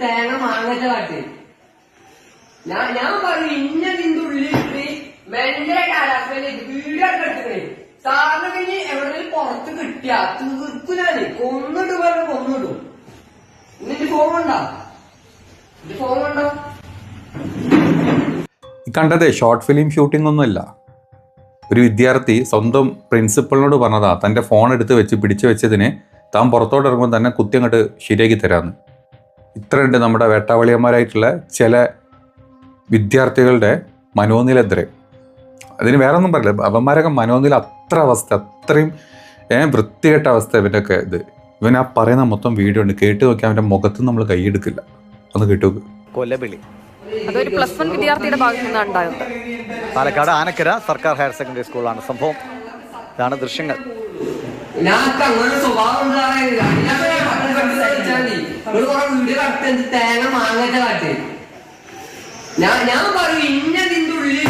തേങ്ങ ഞാൻ ഞാൻ പറയും ഇന്ന നിന്റെ ഉള്ളിലിട്ട് മെല്ലെ വീട് കെടുക്കണേ സാറിന് കഴിഞ്ഞ് എവിടെയെങ്കിലും പുറത്ത് കിട്ടിയ തീർക്കു കൊന്നിട്ട് പറഞ്ഞ കൊന്നിടും. നിന്റെ ഫോൺ ഉണ്ടോ? നിന്റെ ഫോൺ ഉണ്ടോ? കണ്ടത് ഷോർട്ട് ഫിലിം ഷൂട്ടിംഗ് ഒന്നുമല്ല. ഒരു വിദ്യാർത്ഥി സ്വന്തം പ്രിൻസിപ്പളിനോട് പറഞ്ഞതാ തന്റെ ഫോൺ എടുത്ത് വെച്ച് പിടിച്ചു വെച്ചതിന് താൻ പുറത്തോട്ട് ഇറങ്ങുമ്പോൾ തന്നെ കുത്തി അങ്ങോട്ട് ശരിയാക്കി തരാമെന്ന് ഇത്രയുണ്ട് നമ്മുടെ വേട്ടാവളിയന്മാരായിട്ടുള്ള ചില വിദ്യാർത്ഥികളുടെ മനോനില അതിന് വേറെ ഒന്നും പറയില്ല. അവന്മാരൊക്കെ മനോനില അത്ര അവസ്ഥ അത്രയും ഏ, വൃത്തികെട്ട അവസ്ഥ ഇവന്റെയൊക്കെ ഇത്. ഇവൻ ആ പറയുന്ന മൊത്തം വീഡിയോ ഉണ്ട്. കേട്ട് നോക്കി അവന്റെ മുഖത്ത് നമ്മൾ കൈയെടുക്കില്ല ഒന്ന് കേട്ടു കൊലവിളി. അതൊരു പ്ലസ് വൺ വിദ്യാർത്ഥിയുടെ ഭാഗത്തു നിന്നാണ് ഉണ്ടായത്. പാലക്കാട് ആനക്കര സർക്കാർ ഹയർ സെക്കൻഡറി സ്കൂളാണ് സംഭവം. ഇതാണ് ദൃശ്യങ്ങൾ. ഞാൻ അങ്ങനെ സ്വഭാവം ഞാൻ കണ്ട് കടത്തി തേങ്ങ മാങ്ങച്ച കാട്ടി. ഞാൻ ഞാൻ പറയും ഇന്നതിന്റെ ഉള്ളിൽ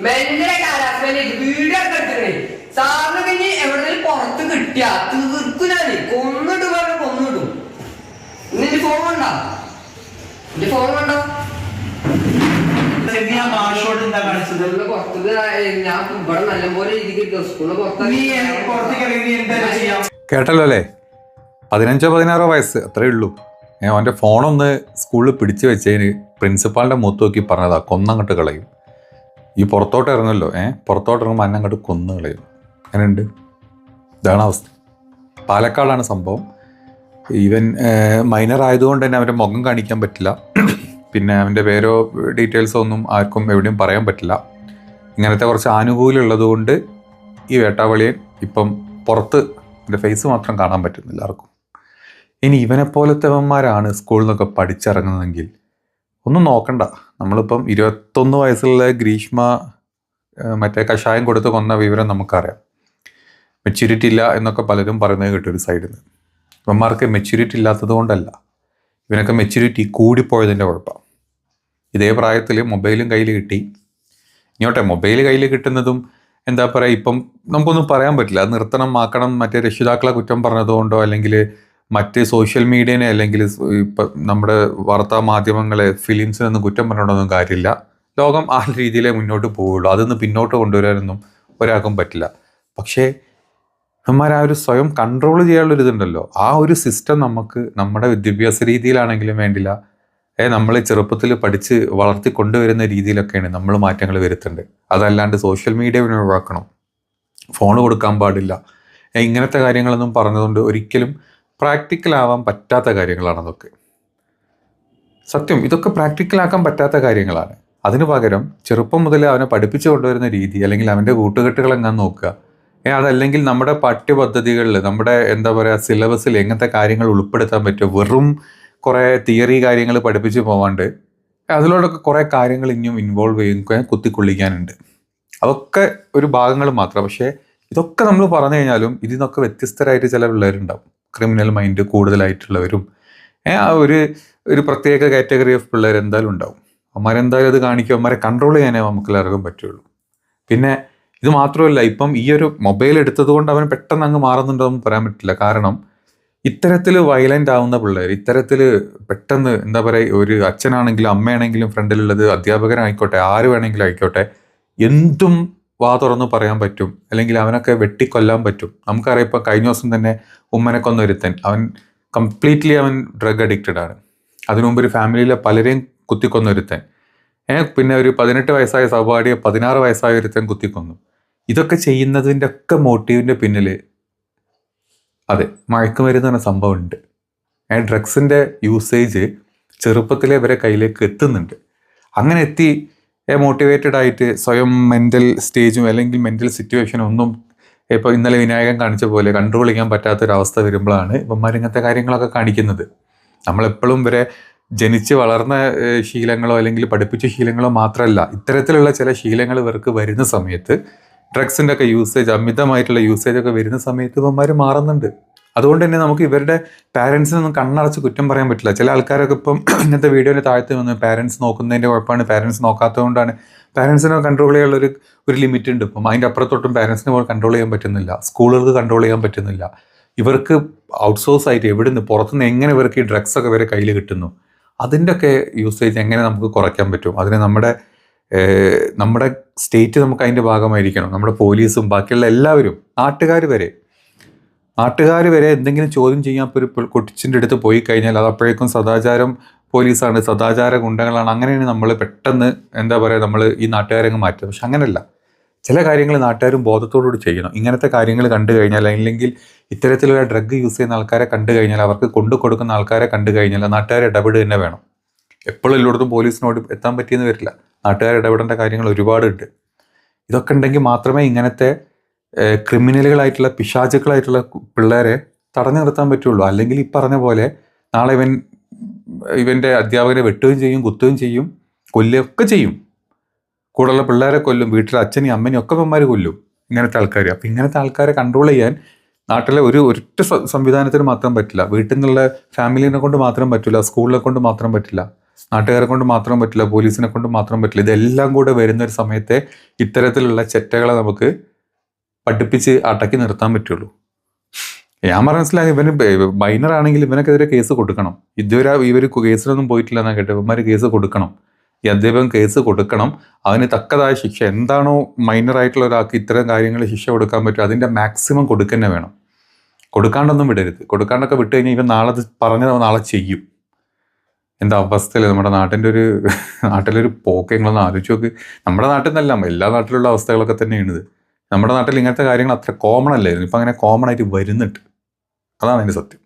മെല്ലെ കാലാസ്മയിലേക്ക് വീട് കെടുക്കണേ സാറിന് പിന്നെ എവിടെങ്കിലും പുറത്ത് കിട്ടിയ തീർക്കു ഞാൻ. കൊന്നിട്ട് പറഞ്ഞു കൊന്നിടും. ഇന്നെ ഫോൺ ഉണ്ടോ? എന്റെ ഫോൺ ഉണ്ടോ? മാഷോട് എന്താ കാണിച്ചത്? ഞാൻ ഇവിടെ നല്ലപോലെ പുറത്തേക്ക് കേട്ടല്ലോ അല്ലേ? പതിനഞ്ചോ പതിനാറോ വയസ്സ് അത്രേ ഉള്ളൂ. ഞാൻ അവന്റെ ഫോണൊന്ന് സ്കൂളിൽ പിടിച്ചു വെച്ചതിന് പ്രിൻസിപ്പാളിന്റെ മുഖത്ത് നോക്കി പറഞ്ഞതാ കൊന്നങ്ങോട്ട് കളയും. ഈ പുറത്തോട്ട് ഇറങ്ങല്ലോ ഏഹ് പുറത്തോട്ട് ഇറങ്ങുമ്പോൾ അന്നെ അങ്ങോട്ട് കൊന്നു കളയും. അങ്ങനെയുണ്ട് ഇതാണ് അവസ്ഥ. പാലക്കാടാണ് സംഭവം. ഈവൻ മൈനർ ആയതുകൊണ്ട് തന്നെ അവന്റെ മുഖം കാണിക്കാൻ പറ്റില്ല. പിന്നെ അവന്റെ പേരോ ഡീറ്റെയിൽസോ ഒന്നും ആർക്കും എവിടെയും പറയാൻ പറ്റില്ല. ഇങ്ങനത്തെ കുറച്ച് ആനുകൂല്യം ഉള്ളതുകൊണ്ട് ഈ വേട്ടാവളിയൻ ഇപ്പം പുറത്ത് എന്റെ ഫേസ് മാത്രം കാണാൻ പറ്റുന്നില്ല ആർക്കും. ഇനി ഇവനെ പോലത്തെവന്മാരാണ് സ്കൂളിൽ നിന്നൊക്കെ പഠിച്ചിറങ്ങുന്നതെങ്കിൽ ഒന്നും നോക്കണ്ട. നമ്മളിപ്പം ഇരുപത്തൊന്ന് വയസ്സുള്ള ഗ്രീഷ്മ മറ്റേ കഷായം കൊടുത്ത് കൊന്ന വിവരം നമുക്കറിയാം. മെച്യൂരിറ്റി ഇല്ല എന്നൊക്കെ പലരും പറയുന്നത് കേട്ടൊരു സൈഡിൽ നിന്ന് ഇവന്മാർക്ക് മെച്യൂരിറ്റി ഇല്ലാത്തത് കൊണ്ടല്ല. ഇവനൊക്കെ മെച്യൂരിറ്റി കൂടിപ്പോയതിന്റെ കുഴപ്പമാണ്. ഇതേ പ്രായത്തിൽ മൊബൈലും കയ്യിൽ കിട്ടി. ഇങ്ങോട്ടെ മൊബൈൽ കയ്യിൽ കിട്ടുന്നതും എന്താ പറയുക ഇപ്പം നമുക്കൊന്നും പറയാൻ പറ്റില്ല. അത് നിർത്തണം ആക്കണം മറ്റേ രക്ഷിതാക്കളെ കുറ്റം പറഞ്ഞതുകൊണ്ടോ അല്ലെങ്കിൽ മറ്റ് സോഷ്യൽ മീഡിയനെ അല്ലെങ്കിൽ ഇപ്പം നമ്മുടെ വാർത്താ മാധ്യമങ്ങളെ ഫിലിംസിനൊന്നും കുറ്റം പറഞ്ഞിട്ടൊന്നും കാര്യമില്ല. ലോകം ആ രീതിയിലേ മുന്നോട്ട് പോവുള്ളൂ. അതൊന്ന് പിന്നോട്ട് കൊണ്ടുവരാനൊന്നും ഒരാൾക്കും പറ്റില്ല. പക്ഷേ നമ്മാർ ആ ഒരു സ്വയം കൺട്രോൾ ചെയ്യാനുള്ളൊരു ഇതുണ്ടല്ലോ. ആ ഒരു സിസ്റ്റം നമുക്ക് നമ്മുടെ വിദ്യാഭ്യാസ രീതിയിലാണെങ്കിലും വേണ്ടില്ല. ഏ നമ്മൾ ചെറുപ്പത്തിൽ പഠിച്ച് വളർത്തി കൊണ്ടുവരുന്ന രീതിയിലൊക്കെയാണ് നമ്മൾ മാറ്റങ്ങൾ വരുത്തേണ്ടത് അതല്ലാണ്ട് സോഷ്യൽ മീഡിയ പിന്നെ ഒഴിവാക്കണം. ഫോൺ കൊടുക്കാൻ പാടില്ല. ഇങ്ങനത്തെ കാര്യങ്ങളൊന്നും പറഞ്ഞതുകൊണ്ട് ഒരിക്കലും പ്രാക്ടിക്കൽ ആവാൻ പറ്റാത്ത കാര്യങ്ങളാണ് അതൊക്കെ. സത്യം ഇതൊക്കെ പ്രാക്ടിക്കലാക്കാൻ പറ്റാത്ത കാര്യങ്ങളാണ്. അതിനു പകരം ചെറുപ്പം മുതലേ അവനെ പഠിപ്പിച്ചു കൊണ്ടുവരുന്ന രീതി അല്ലെങ്കിൽ അവന്റെ കൂട്ടുകെട്ടുകൾ എങ്ങാൻ നോക്കുക. അതല്ലെങ്കിൽ നമ്മുടെ പാഠ്യപദ്ധതികളിൽ നമ്മുടെ എന്താ പറയുക സിലബസിൽ എങ്ങനത്തെ കാര്യങ്ങൾ ഉൾപ്പെടുത്താൻ പറ്റുമോ വെറും കുറേ തിയറി കാര്യങ്ങൾ പഠിപ്പിച്ച് പോവാണ്ട് അതിലോടൊക്കെ കുറേ കാര്യങ്ങൾ ഇനിയും ഇൻവോൾവ് ചെയ്യും കുത്തിക്കൊള്ളിക്കാനുണ്ട്. അതൊക്കെ ഒരു ഭാഗങ്ങൾ മാത്രം. പക്ഷേ ഇതൊക്കെ നമ്മൾ പറഞ്ഞു കഴിഞ്ഞാലും ഇതിൽ നിന്നൊക്കെ വ്യത്യസ്തരായിട്ട് ചില പിള്ളേരുണ്ടാവും. Criminal mind കൂടുതലായിട്ടുള്ളവരും. ഒരു ഒരു പ്രത്യേക കാറ്റഗറി ഓഫ് പിള്ളേർ എന്തായാലും ഉണ്ടാവും. അവന്മാരെന്തായാലും അത് കാണിക്കും. അവന്മാരെ കൺട്രോൾ ചെയ്യാനേ നമുക്ക് എല്ലാവർക്കും പറ്റുള്ളൂ. പിന്നെ ഇത് മാത്രമല്ല ഇപ്പം ഈ ഒരു മൊബൈൽ എടുത്തത് കൊണ്ട് അവൻ പെട്ടെന്ന് അങ്ങ് മാറുന്നുണ്ടോ എന്ന് പറയാൻ പറ്റില്ല. കാരണം ഇത്തരത്തിൽ വയലന്റ് ആവുന്ന പിള്ളേർ ഇത്തരത്തിൽ പെട്ടെന്ന് എന്താ പറയുക ഒരു അച്ഛനാണെങ്കിലും അമ്മയാണെങ്കിലും ഫ്രണ്ടിലുള്ളത് അധ്യാപകനായിക്കോട്ടെ ആര് വേണമെങ്കിലും ആയിക്കോട്ടെ എന്തും വാ തുറന്ന് പറയാൻ പറ്റും. അല്ലെങ്കിൽ അവനൊക്കെ വെട്ടിക്കൊല്ലാൻ പറ്റും. നമുക്കറിയാം ഇപ്പം കഴിഞ്ഞ ദിവസം തന്നെ ഉമ്മനെ കൊന്നൊരുത്തൻ അവൻ കംപ്ലീറ്റ്ലി അവൻ ഡ്രഗ് അഡിക്റ്റഡ് ആണ്. അതിനു മുമ്പ് ഒരു ഫാമിലിയിലെ പലരെയും കുത്തിക്കൊന്നൊരുത്തൻ ഏഹ് പിന്നെ ഒരു പതിനെട്ട് വയസ്സായ സഹപാഠിയെ പതിനാറ് വയസ്സായ ഒരുത്തൻ കുത്തിക്കൊന്നു. ഇതൊക്കെ ചെയ്യുന്നതിന്റെ ഒക്കെ മോട്ടീവിന്റെ പിന്നിൽ അതെ മയക്കുമരുന്ന് പറഞ്ഞ സംഭവം ഉണ്ട് ഏ ഡ്രഗ്സിന്റെ യൂസേജ് ചെറുപ്പത്തിലെ ഇവരെ കയ്യിലേക്ക് എത്തുന്നുണ്ട്. അങ്ങനെ എത്തി മോട്ടിവേറ്റഡ് ആയിട്ട് സ്വയം മെന്റൽ സ്റ്റേജും അല്ലെങ്കിൽ മെന്റൽ സിറ്റുവേഷനും ഒന്നും ഇപ്പോൾ ഇന്നലെ വിനായകൻ കാണിച്ച പോലെ കൺട്രോൾ ചെയ്യാൻ പറ്റാത്തൊരവസ്ഥ വരുമ്പോഴാണ് ഇവന്മാർ ഇങ്ങനത്തെ കാര്യങ്ങളൊക്കെ കാണിക്കുന്നത്. നമ്മളെപ്പോഴും ഇവരെ ജനിച്ച് വളർന്ന ശീലങ്ങളോ അല്ലെങ്കിൽ പഠിപ്പിച്ച ശീലങ്ങളോ മാത്രമല്ല ഇത്തരത്തിലുള്ള ചില ശീലങ്ങൾ ഇവർക്ക് വരുന്ന സമയത്ത് ഡ്രഗ്സിന്റെ ഒക്കെ യൂസേജ് അമിതമായിട്ടുള്ള യൂസേജ് ഒക്കെ വരുന്ന സമയത്ത് ഇവന്മാർ മാറുന്നുണ്ട്. അതുകൊണ്ട് തന്നെ നമുക്ക് ഇവരുടെ പാരൻസിനൊന്നും കണ്ണടച്ച് കുറ്റം പറയാൻ പറ്റില്ല. ചില ആൾക്കാരൊക്കെ ഇപ്പം ഇന്നത്തെ വീഡിയോയിൽ താഴ്ത്തി വന്ന് പാരൻസ് നോക്കുന്നതിന്റെ കുഴപ്പമാണ്. പാരൻസ് നോക്കാത്തതുകൊണ്ടാണ്. പാരൻസിനെ കൺട്രോൾ ചെയ്യാനുള്ള ഒരു ലിമിറ്റ് ഉണ്ട് ഇപ്പം. അതിന്റെ അപ്പുറത്തോട്ടും പാരൻസിനെ പോലെ കൺട്രോൾ ചെയ്യാൻ പറ്റുന്നില്ല. സ്കൂളുകൾക്ക് കൺട്രോൾ ചെയ്യാൻ പറ്റുന്നില്ല. ഇവർക്ക് ഔട്ട്സോഴ്സ് ആയിട്ട് എവിടുന്ന് പുറത്തുനിന്ന് എങ്ങനെ ഇവർക്ക് ഈ ഡ്രഗ്സ് ഒക്കെ വരെ കയ്യിൽ കിട്ടുന്നു? അതിന്റെ ഒക്കെ യൂസേജ് എങ്ങനെ നമുക്ക് കുറയ്ക്കാൻ പറ്റും? അതിന് നമ്മുടെ നമ്മുടെ സ്റ്റേറ്റ് നമുക്ക് അതിന്റെ ഭാഗമായിരിക്കണം. നമ്മുടെ പോലീസും ബാക്കിയുള്ള എല്ലാവരും നാട്ടുകാർ വരെ. നാട്ടുകാർ വരെ എന്തെങ്കിലും ചോദ്യം ചെയ്യാൻ ഒരു കൊച്ചിന്റെ അടുത്ത് പോയി കഴിഞ്ഞാൽ അത് അപ്പോഴേക്കും സദാചാരം പോലീസാണ്. സദാചാര ഗുണ്ടകളാണ്. അങ്ങനെയാണ് നമ്മൾ പെട്ടെന്ന് എന്താ പറയുക നമ്മൾ ഈ നാട്ടുകാരങ്ങ് മാറ്റുക പക്ഷെ അങ്ങനെയല്ല ചില കാര്യങ്ങൾ നാട്ടുകാരും ബോധത്തോടുകൂടി ചെയ്യണം. ഇങ്ങനത്തെ കാര്യങ്ങൾ കണ്ടു കഴിഞ്ഞാൽ അല്ലെങ്കിൽ ഇത്തരത്തിലുള്ള ഡ്രഗ് യൂസ് ചെയ്യുന്ന ആൾക്കാരെ കണ്ടു കഴിഞ്ഞാൽ അവർക്ക് കൊണ്ടു കൊടുക്കുന്ന ആൾക്കാരെ കണ്ടു കഴിഞ്ഞാൽ നാട്ടുകാരെ ഇടപെടുക തന്നെ വേണം. എപ്പോഴും എല്ലായിടത്തും പോലീസിനോട് എത്താൻ പറ്റിയെന്ന് വരില്ല. നാട്ടുകാർ ഇടപെടേണ്ട കാര്യങ്ങൾ ഒരുപാടുണ്ട്. ഇതൊക്കെ ഉണ്ടെങ്കിൽ മാത്രമേ ഇങ്ങനത്തെ ക്രിമിനലുകളായിട്ടുള്ള പിശാചുക്കളായിട്ടുള്ള പിള്ളേരെ തടഞ്ഞു നിർത്താൻ പറ്റുള്ളൂ. അല്ലെങ്കിൽ ഈ പറഞ്ഞ പോലെ നാളെ ഇവൻ ഇവന്റെ അധ്യാപകരെ വെട്ടുകയും ചെയ്യും കുത്തുകയും ചെയ്യും കൊല്ലുകയൊക്കെ ചെയ്യും. കൂടെയുള്ള പിള്ളേരെ കൊല്ലും വീട്ടിലെ അച്ഛനെയും അമ്മനെയും ഒക്കെ അമ്മമാർ കൊല്ലും ഇങ്ങനത്തെ ആൾക്കാർ അപ്പം ഇങ്ങനത്തെ ആൾക്കാരെ കൺട്രോൾ ചെയ്യാൻ നാട്ടിലെ ഒരു ഒരൊറ്റ സംവിധാനത്തിന് മാത്രം പറ്റില്ല. വീട്ടിൽ നിന്നുള്ള ഫാമിലിനെ കൊണ്ട് മാത്രം പറ്റില്ല സ്കൂളിനെ കൊണ്ട് മാത്രം പറ്റില്ല. നാട്ടുകാരെ കൊണ്ട് മാത്രം പറ്റില്ല പോലീസിനെ കൊണ്ട് മാത്രം പറ്റില്ല. ഇതെല്ലാം കൂടെ വരുന്ന ഒരു സമയത്തെ ഇത്തരത്തിലുള്ള ചെറ്റകളെ നമുക്ക് പഠിപ്പിച്ച് അടക്കി നിർത്താൻ പറ്റുള്ളൂ. ഞാൻ മനസ്സിലായി ഇവന് മൈനർ ആണെങ്കിൽ ഇവനക്കെതിരെ കേസ് കൊടുക്കണം. ഇതുവരെ ഇവർ കേസിലൊന്നും പോയിട്ടില്ല എന്നാ കേട്ടോ ഇവന്മാർ കേസ് കൊടുക്കണം. ഈ അധ്യാപകൻ കേസ് കൊടുക്കണം. അതിന് തക്കതായ ശിക്ഷ. എന്താണോ മൈനർ ആയിട്ടുള്ള ഒരാൾക്ക് ഇത്തരം കാര്യങ്ങൾ ശിക്ഷ കൊടുക്കാൻ പറ്റും അതിന്റെ മാക്സിമം കൊടുക്കുക വേണം. കൊടുക്കാണ്ടൊന്നും വിടരുത്. കൊടുക്കാണ്ടൊക്കെ വിട്ട് കഴിഞ്ഞാൽ ഇവൻ നാളെ പറഞ്ഞത് നാളെ ചെയ്യും. എന്താ അവസ്ഥയിൽ നമ്മുടെ നാട്ടിന്റെ ഒരു നാട്ടിലൊരു പോക്ക് നിങ്ങളൊന്ന് ആലോചിച്ച് നോക്ക്. നമ്മുടെ നാട്ടിൽ നിന്നല്ല എല്ലാ നാട്ടിലുള്ള അവസ്ഥകളൊക്കെ തന്നെയാണ് ഇത് നമ്മുടെ നാട്ടിൽ ഇങ്ങനത്തെ കാര്യങ്ങൾ അത്ര കോമൺ അല്ലായിരുന്നു. ഇപ്പം അങ്ങനെ കോമൺ ആയിട്ട് വരുന്നുണ്ട് അതാണ് അതിന്റെ സത്യം.